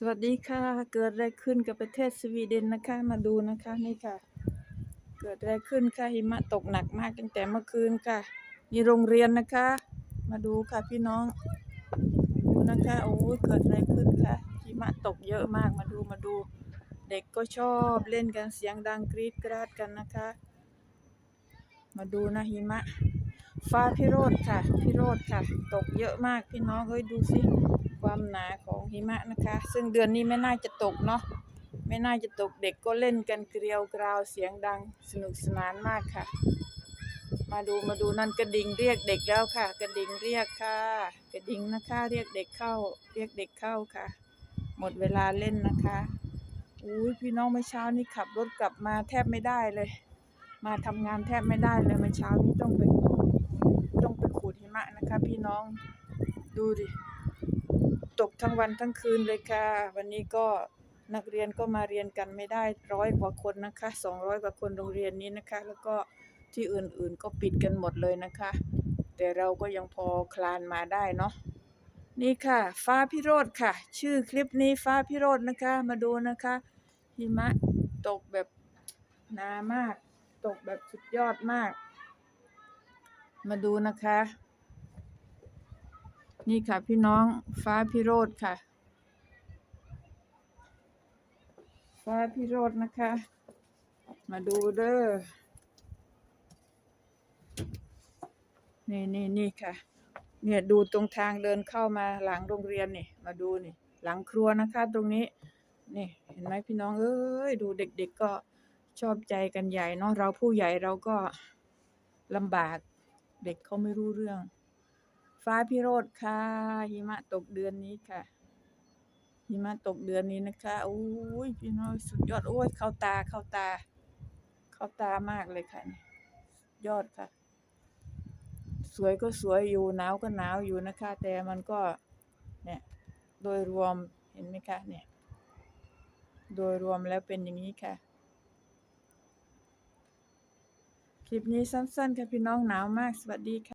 สวัสดีค่ะ เกิดอะไรขึ้นกับประเทศสวีเดนนะคะ มาดูนะคะนี่ค่ะ เกิดอะไรขึ้นค่ะหิมะตกหนักมากตั้งแต่เมื่อคืนค่ะนี่โรงเรียนนะคะ มาดูค่ะพี่น้อง ดูนะคะโอ้ยเกิดอะไรขึ้นค่ะหิมะตกเยอะมากมาดูมาดู เด็กก็ชอบเล่นกันเสียงดังกรีดกราดกันนะคะ มาดูนะหิมะ ฟ้าพิโรธค่ะพิโรธค่ะ ตกเยอะมากพี่น้องเอ้ยดูสิ ความหนาของหิมะนะคะ ซึ่งเดือนนี้ไม่น่าจะตกเนาะไม่น่าจะตกเด็กก็เล่นกันเกลียวกราวเสียงดังสนุกสนานมากค่ะ มาดูมาดูนั่นกระดิ่งเรียกเด็กแล้วค่ะ กระดิ่งเรียกค่ะ กระดิ่งนะคะเรียกเด็กเข้า เรียกเด็กเข้าค่ะ หมดเวลาเล่นนะคะอุ้ยพี่น้องเมื่อเช้านี้ขับรถกลับมาแทบไม่ได้เลย มาทำงานแทบไม่ได้เลยเมื่อเช้านี้ต้องไปต้องไปขูดหิมะนะคะ พี่น้องดูดิ ตกทั้งวันทั้งคืนเลยค่ะ วันนี้ก็นักเรียนก็มาเรียนกันไม่ได้ร้อยกว่าคนนะคะสองร้อยกว่าคนโรงเรียนนี้นะคะ แล้วก็ที่อื่นๆก็ปิดกันหมดเลยนะคะ แต่เราก็ยังพอคลานมาได้เนาะนี่ค่ะ ฟ้าพิโรธค่ะ ชื่อคลิปนี้ฟ้าพิโรธนะคะ มาดูนะคะหิมะตกแบบหนามาก ตกแบบสุดยอดมาก มาดูนะคะ นี่ค่ะพี่น้องฟ้าพิโรธค่ะ ฟ้าพิโรธนะคะ มาดูเด้อนี่นี่นี่ค่ะ เนี่ยดูตรงทางเดินเข้ามาหลังโรงเรียนนี่ มาดูนี่ หลังครัวนะคะตรงนี้ นี่เห็นไหมพี่น้องเอ้ยดูเด็ก ๆก็ชอบใจกันใหญ่เนาะเราผู้ใหญ่เราก็ลำบาก เด็กเขาไม่รู้เรื่อง ฟ้าพิโรธค่ะหิมะตกเดือนนี้ค่ะหิมะตกเดือนนี้นะคะโอ้ยพี่น้องสุดยอดโอ้ยเข้าตาเข้าตา เข้าตามากเลยค่ะนี่ยอดค่ะ สวยก็สวยอยู่หนาวก็หนาวอยู่นะคะ แต่มันก็เนี่ยโดยรวมเห็นไหมคะเนี่ย โดยรวมแล้วเป็นอย่างนี้ค่ะ คลิปนี้สั้นๆค่ะพี่น้องหนาวมากสวัสดีค่ะ